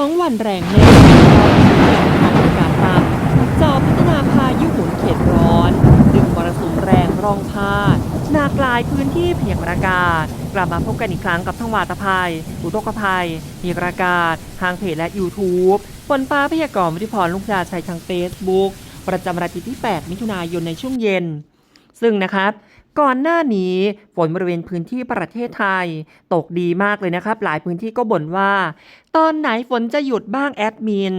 องวันแรงแน่ของอากาศต่ำจอพัฒนาพายุหมุนเขตร้อน ดึงมรสุมแรงร่องพาดหลากลายพื้นที่เพียากรณ์อากาศ กลับมาพบกันอีกครั้งกับทั้งวาตภัย อุทกภัยพยากรณ์อากาศ ทางเพจและ YouTube ฝนฟ้าพยากรณ์วิทยพรลุงดาชัยทาง Facebook ประจำวันอาตย์ที่ 8 มิถุนายนในช่วงเย็น ซึ่งนะครับ ก่อนหน้านี้ ฝนบริเวณพื้นที่ประเทศไทย ตกดีมากเลยนะครับ หลายพื้นที่ก็บ่นว่า ตอนไหนฝนจะหยุดบ้างแอดมิน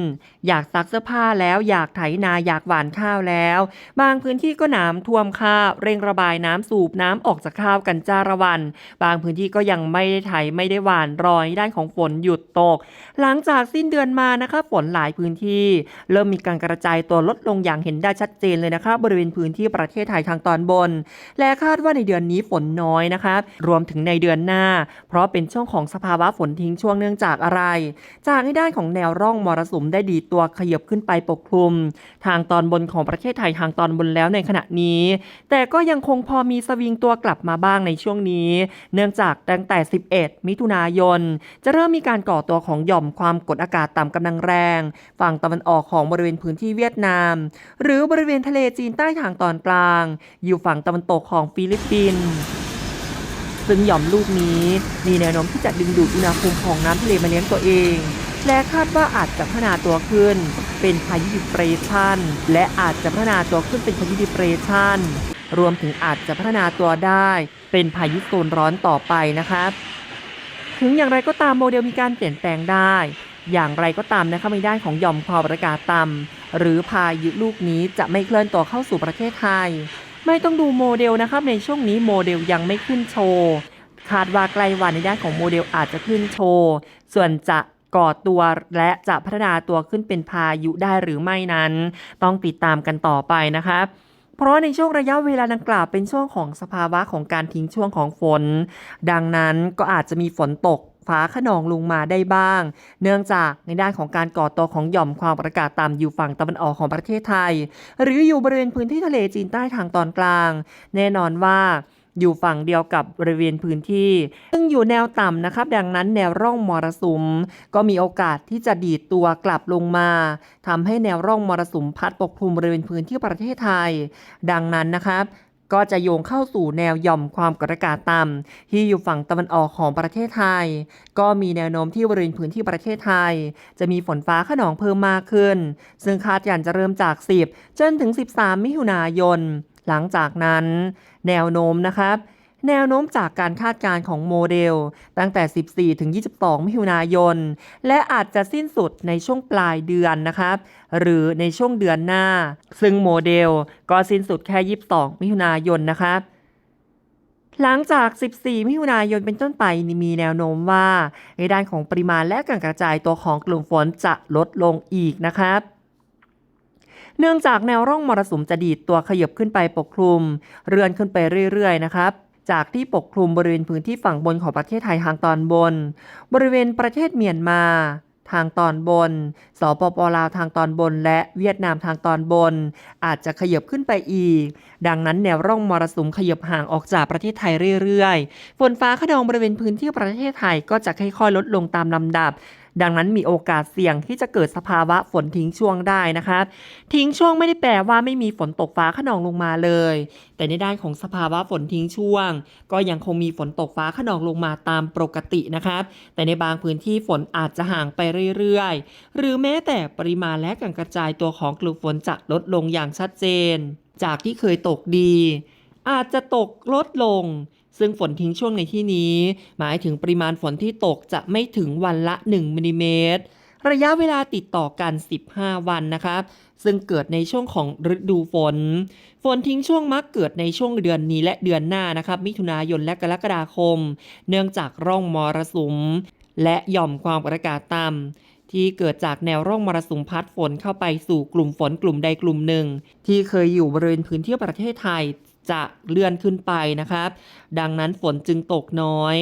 อยากซักเสื้อผ้าแล้วอยากไถนาอยากหว่านข้าวแล้ว บางพื้นที่ก็น้ำท่วมข้าวเร่งระบายน้ำสูบน้ำออกจากข้าวกันจ้าระวัน บางพื้นที่ก็ยังไม่ได้ไถไม่ได้หว่านรอยด้านของฝนหยุดตก หลังจากสิ้นเดือนมานะคะฝนหลายพื้นที่ เริ่มมีการกระจายตัวลดลงอย่างเห็นได้ชัดเจนเลยนะคะบริเวณพื้นที่ประเทศไทยทางตอนบน และคาดว่าในเดือนนี้ฝนน้อยนะคะรวมถึงในเดือนหน้า เพราะเป็นช่วงของสภาวะฝนทิ้งช่วงเนื่องจากอะไร จากในด้านของแนวร่องมรสุมได้ดีตัวขยับขึ้นไปปกคลุม ทางตอนบนของประเทศไทยทางตอนบนแล้วในขณะนี้ แต่ก็ยังคงพอมีสวิงตัวกลับมาบ้างในช่วงนี้ เนื่องจากตั้งแต่ 11 มิถุนายน จะเริ่มมีการก่อตัวของหย่อมความกดอากาศต่ำกำลังแรง ฝั่งตะวันออกของบริเวณพื้นที่เวียดนาม หรือบริเวณทะเลจีนใต้ทางตอนกลาง อยู่ฝั่งตะวันตกของฟิลิปปินส์ ซึ่งหย่อมลูกนี้ มีแนวโน้มที่จะดึงดูดอุณหภูมิของน้ำทะเลมาเลี้ยงตัวเอง และคาดว่าอาจจะพัฒนาตัวขึ้น เป็นพายุดิเปรชันและอาจจะพัฒนาตัวขึ้นเป็นพายุดิเปรชันรวมถึงอาจจะพัฒนาตัวได้ เป็นพายุโซนร้อนต่อไปนะครับถึงอย่างไรก็ตามโมเดลมีการเปลี่ยนแปลงได้ อย่างไรก็ตามนะคะในด้านของหย่อมความกดอากาศต่ำหรือพายุลูกนี้จะไม่เคลื่อนตัวเข้าสู่ประเทศไทย ไม่ต้องดูโมเดลนะครับ ในช่วงนี้โมเดลยังไม่ขึ้นโชว์คาดว่าใกล้วันในด้านของโมเดลอาจจะขึ้นโชว์ ส่วนจะก่อตัวและจะพัฒนาตัวขึ้นเป็นพายุได้หรือไม่นั้น ต้องติดตามกันต่อไปนะครับเพราะในช่วงระยะเวลาดังกล่าวเป็นช่วงของสภาวะของการทิ้งช่วงของฝน ดังนั้นก็อาจจะมีฝนตก ฟ้าขนองลงมาได้บ้าง เนื่องจากในด้านของการก่อตัวของหย่อมความกดอากาศต่ำอยู่ฝั่งตะวันออกของประเทศไทย หรืออยู่บริเวณพื้นที่ทะเลจีนใต้ทางตอนกลาง แน่นอนว่าอยู่ฝั่งเดียวกับบริเวณพื้นที่ ซึ่งอยู่แนวต่ำนะครับ ดังนั้นแนวร่องมรสุม ก็มีโอกาสที่จะดีดตัวกลับลงมาทำให้แนวร่องมรสุมพัดปกคลุมบริเวณพื้นที่ประเทศไทย ดังนั้นนะครับ ก็จะโยงเข้าสู่แนวหย่อมความกดอากาศต่ำที่อยู่ฝั่งตะวันออกของประเทศไทย ก็มีแนวโน้มที่บริเวณพื้นที่ประเทศไทย จะมีฝนฟ้าขนองเพิ่มมากขึ้น ซึ่งคาดการณ์จะเริ่มจาก 10 จนถึง 13 มิถุนายน หลังจากนั้น แนวโน้มนะครับ แนวโน้มจากการคาดการณ์ของโมเดล ตั้งแต่ 14 ถึง 22 มิถุนายน และอาจจะสิ้นสุดในช่วงปลายเดือนนะครับ หรือในช่วงเดือนหน้า ซึ่งโมเดลก็สิ้นสุดแค่ 22 มิถุนายนนะครับหลังจาก 14 มิถุนายนเป็นต้นไปมีแนวโน้มว่า ในด้านของปริมาณและการกระจายตัวของกลุ่มฝนจะลดลงอีกนะครับ เนื่องจากแนวร่องมรสุมจะดีดตัวขยับขึ้นไปปกคลุม เรือนขึ้นไปเรื่อยๆนะครับ จากที่ปกคลุมบริเวณพื้นที่ฝั่งบนของประเทศไทยทางตอนบน บริเวณประเทศเมียนมาทางตอนบน สปปลาวทางตอนบน และเวียดนามทางตอนบน อาจจะขยับขึ้นไปอีก ดังนั้นแนวร่องมรสุมขยับห่างออกจากประเทศไทยเรื่อยๆ ฝนฟ้าขนองบริเวณพื้นที่ประเทศไทยก็จะค่อยๆลดลงตามลำดับ ดังนั้นมีโอกาสเสี่ยงที่จะเกิดสภาวะฝนทิ้งช่วงได้นะคะ ทิ้งช่วงไม่ได้แปลว่าไม่มีฝนตกฟ้าขนองลงมาเลย แต่ในด้านของสภาวะฝนทิ้งช่วง ก็ยังคงมีฝนตกฟ้าขนองลงมาตามปกตินะครับ แต่ในบางพื้นที่ฝนอาจจะห่างไปเรื่อยๆ หรือแม้แต่ปริมาณและการกระจายตัวของกลุ่มฝนจะลดลงอย่างชัดเจน จากที่เคยตกดี อาจจะตกลดลง ซึ่งฝนทิ้งช่วงในที่นี้ หมายถึงปริมาณฝนที่ตกจะไม่ถึงวันละ 1มิลลิเมตรระยะเวลาติดต่อกัน 15 วันนะครับซึ่งเกิดในช่วงของฤดูฝน ฝนทิ้งช่วงมักเกิดในช่วงเดือนนี้และเดือนหน้านะครับ มิถุนายนและกรกฎาคม เนื่องจากร่องมรสุม และหย่อมความกดอากาศต่ำที่เกิดจากแนวร่องมรสุมพัดฝนเข้าไปสู่กลุ่มฝนกลุ่มใดกลุ่มหนึ่ง ที่เคยอยู่บริเวณพื้นที่ประเทศไทย จะเลื่อนขึ้นไปนะครับ ดังนั้นฝนจึงตกน้อย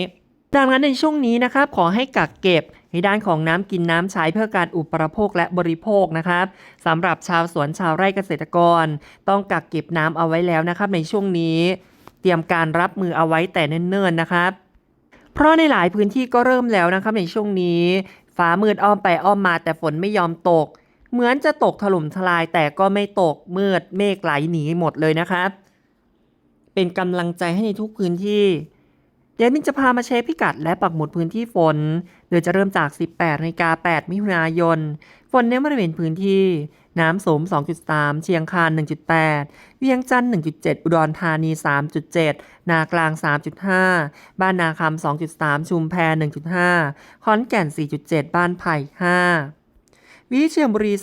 ดังนั้นในช่วงนี้นะครับ ขอให้กักเก็บในด้านของน้ำกินน้ำใช้เพื่อการอุปโภคและบริโภคนะครับสำหรับชาวสวนชาวไร่เกษตรกร ต้องกักเก็บน้ำเอาไว้แล้วนะครับ ในช่วงนี้ เตรียมการรับมือเอาไว้แต่เนิ่นๆนะครับ เพราะในหลายพื้นที่ก็เริ่มแล้วนะครับในช่วงนี้ฟ้ามืดอ้อมไปอ้อมมาแต่ฝนไม่ยอมตก เหมือนจะตกถล่มทลายแต่ก็ไม่ตกมืดเมฆไหลหนีหมดเลยนะครับ เป็นกำลังใจให้ในทุกพื้นที่ เดี๋ยวมินจะพามาเช็คพิกัดและปักหมุดพื้นที่ฝน โดยจะเริ่มจาก 18นาฬิกา8มิถุนายน ฝนเน้นบริเวณพื้นที่ น้ำสม 2.3 เชียงคาน 1.8 เวียงจันทร์ 1.7 อุดรธานี 3.7 นากลาง 3.5 บ้านนาคำ 2.3 ชุมแพ1.5 ขอนแก่น 4.7 บ้านไผ่ 5 วิเชียรบุรี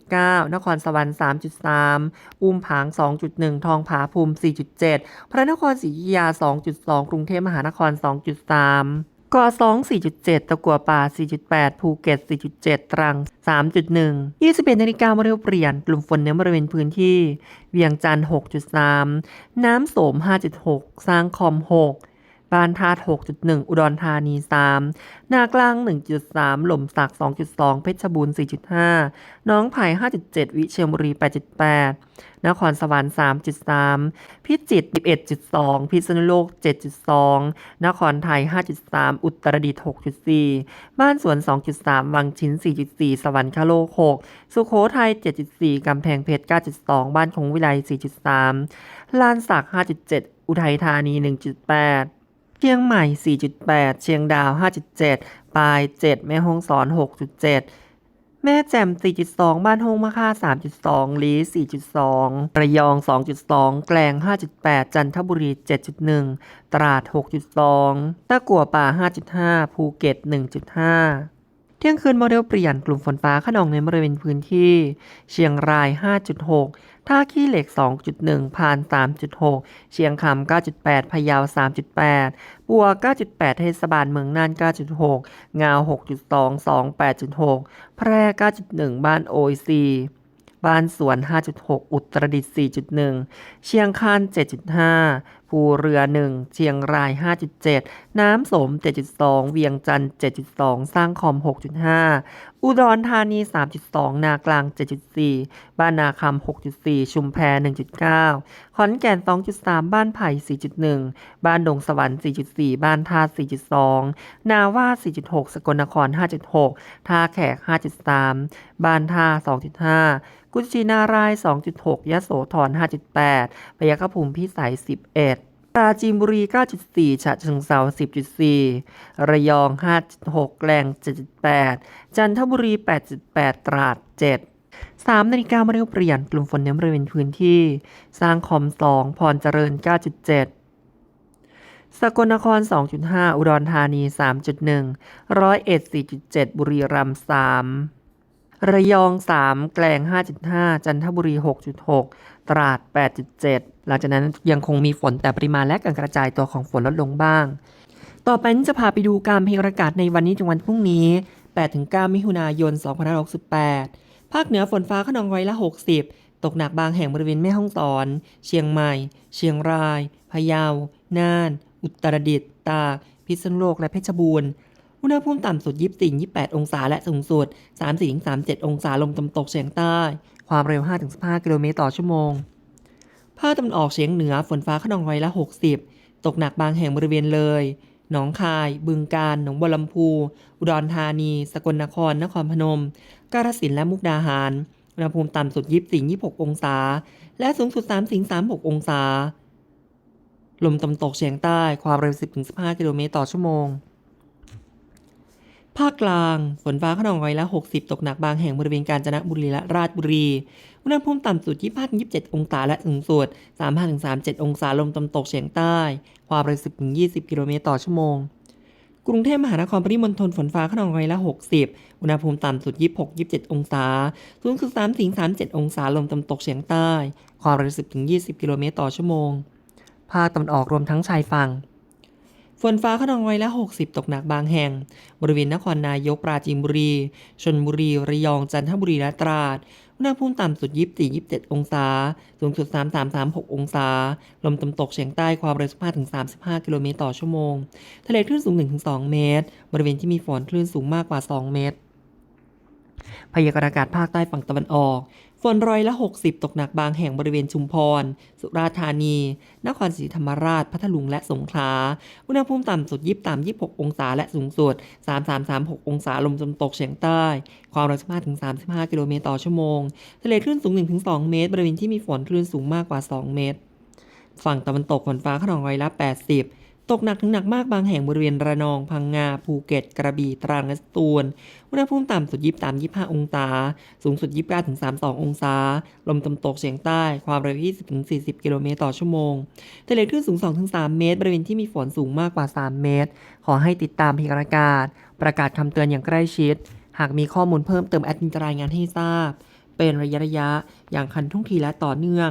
2.9 นครสวรรค์ 3.3 อุ้มผาง 2.1 ทองผาภูมิ 4.7 พระนครศรีอยุธยา 2.2 กรุงเทพมหานคร 2.3กอ2 4.7 ตะกัวป่า 4.8 ภูเก็ต 4.7 ตรัง 3.1 21นาฬิกาโมเดลเปลี่ยน กลุ่มฝนในบริเวณพื้นที่ เวียงจันทร์ 6.3 น้ำโสม 5.6 สร้างคอม 6 บ้านธาตุ6.1 อุดรธานี 3 นากลาง 1.3 หล่มสัก 2.2 เพชรบูรณ์ 4.5 น้องไผ่ 5.7 วิเชียรบุรี 8.8 นครสวรรค์ 3.3 พิจิตร 11.2 พิษณุโลก 7.2 นครไทย 5.3 อุตรดิตถ์ 6.4 บ้านสวน 2.3 วังชิ้น 4.4 สวรรคโลก 6 สุโขทัย 7.4 กำแพงเพชร 9.2 บ้านคงวิไล 4.3 ลานสัก 5.7 อุทัยธานี 1.8 ชียงใหม่ 4.8 เชียงดาว 5.7 ปาย 7 แม่ฮ่องสอน 6.7 แม่แจ่ม 4.2 บ้านฮงมะค่า 3.2 ลี4.2 ระยอง 2.2 แกลง 5.8 จันทบุรี 7.1 ตราด 6.2 ตะกัวป่า 5.5 ภูเก็ต 1.5 ที่ยงคืนโมเดลเปลี่ยนกลุ่มฝนฟ้าขนองในบริเวณพื้นที่ เชียงราย 5.6 ท่าขี้เหล็ก 2.1 พาน 3.6 เชียงคำ 9.8 พะเยา 3.8 ปัว 9.8 เทศบาลเมืองน่าน 9.6 งาว 6.2 2 8.6 แพร่ 9.1 บ้านโอซีบ้านสวน 5.6 อุตรดิตถ์4.1 เชียงคาน 7.5 ภูเรือ 1 เชียงราย 5.7 น้ำสม 7.2 เวียงจันทร์ 7.2 สร้างคอม 6.5 อุดรธานี 3.2 นากลาง 7.4 บ้านนาคำ 6.4 ชุมแพ 1.9 ขอนแก่น 2.3 บ้านไผ่ 4.1 บ้านดงสวรรค์ 4.4 บ้านท่า 4.2 นาว่า 4.6 สกลนคร 5.6 ท่าแขก 5.3 บ้านท่า 2.5กุชินาราย 2.6ยโสธร 5.8 พยคภูมิพิสัย 11 ปราจีนบุรี 9.4 ฉะเชิงเซา10.4 ระยอง 5.6แกลง7.8 จันทบุรี 8.8 ตราด 7 3นาฬิกามาเร็วเปลี่ยนกลุ่มฝนในบริเวณพื้นที่ สร้างคอม 2 พรเจริญ 9.7สกลนคร 2.5 อุดรธานี 3.1 ร้อยเอ็ด 4.7 บุรีรัมย์ 3 ระยอง 3 แกลง 5.5 จันทบุรี 6.6 ตราด 8.7 หลังจากนั้นยังคงมีฝนแต่ปริมาณและการกระจายตัวของฝนลดลงบ้าง ต่อไปนี้จะพาไปดูการพยากรณ์อากาศในวันนี้ถึงวันพรุ่งนี้ 8-9 มิถุนายน 2568 ภาคเหนือฝนฟ้าขนองร้อยละ 60 ตกหนักบางแห่งบริเวณแม่ฮ่องสอน เชียงใหม่ เชียงราย พะเยา น่าน อุตรดิตถ์ ตาก พิษณุโลก และเพชรบูรณ์ อุณหภูมิต่ำสุด 24-28 องศา และสูงสุด 34-37 องศา ลมตะวันตกเฉียงใต้ ความเร็ว 5-15 กิโลเมตรต่อชั่วโมง ภาคตะวันออกเฉียงเหนือ ฝนฟ้าขนองร้อยละ 60 ตกหนักบางแห่งบริเวณเลย หนองคาย บึงกาฬ หนองบัวลำพู อุดรธานี สกลนคร นครพนม กาฬสินธุ์ และมุกดาหาร อุณหภูมิต่ำสุด 24-26 องศา และสูงสุด 3-36 องศา ลมตะวันตกเฉียงใต้ ความเร็ว 10-15 กิโลเมตรต่อชั่วโมง ภาคกลางฝนฟ้าขนองร้อยละ 60 ตกหนักบางแห่งบริเวณกาญจนบุรีและราชบุรี อุณหภูมิต่ำสุด 25-27 องศาและสูงสุด 35-37 องศาลมตะวันตกเฉียงใต้ ความเร็ว 10-20 กิโลเมตรต่อชั่วโมง กรุงเทพมหานครปริมณฑลฝนฟ้าขนองร้อยละ 60 อุณหภูมิต่ำสุด 26-27 องศา สูงสุด 3-37 องศาลมตะวันตกเฉียงใต้ ความเร็ว 10-20 กิโลเมตรต่อชั่วโมง ภาคตะวันออกรวมทั้งชายฝั่ง ฝนฟ้าขนองร้อยละ 60 ตกหนักบางแห่ง บริเวณนครนายกปราจีนบุรี ชนบุรี ระยอง จันทบุรี และตราด อุณหภูมิต่ำสุด 24-27 องศา สูงสุด 33-36 องศา ลมตะวันตกเฉียงใต้ความเร็ว 15-35 กิโลเมตรต่อชั่วโมง ทะเลคลื่นสูง 1-2 เมตร บริเวณที่มีฝนคลื่นสูงมากกว่า 2 เมตรพยากรณ์อากาศภาคใต้ฝั่งตะวันออก ฝนร้อยละ 60 ตกหนักบางแห่งบริเวณชุมพร สุราษฎร์ธานี นครศรีธรรมราช พัทลุงและสงขลา อุณหภูมิต่ำสุด 2 3 26 องศาและสูงสุด 3336 องศาลมตะวันตกเฉียงใต้ ความเร็ว15-35 กิโลเมตรต่อชั่วโมง ทะเลคลื่นสูง 1-2 เมตร บริเวณที่มีฝนคลื่นสูงมากกว่า 2 เมตร ฝั่งตะวันตกฝนฟ้าขนองร้อยละ 80 ตกหนักถึงหนักมากบางแห่งบริเวณระนอง พังงา ภูเก็ต กระบี่ ตรังและสตูล อุณหภูมิต่ำสุด 23 25 องศา สูงสุด 29 32 องศา ลมตะวันตกเฉียงใต้ ความเร็ว 20 40 กิโลเมตรต่อชั่วโมงทะเลคลื่นสูง2-3เมตร บริเวณที่มีฝนสูงมากกว่า 3 เมตร ขอให้ติดตามพยากรณ์อากาศ ประกาศคำเตือนอย่างใกล้ชิด หากมีข้อมูลเพิ่มเติมแอดมินจะรายงานให้ทราบ เป็นระยะระยะๆอย่างคันท่งทีและต่อเนื่อง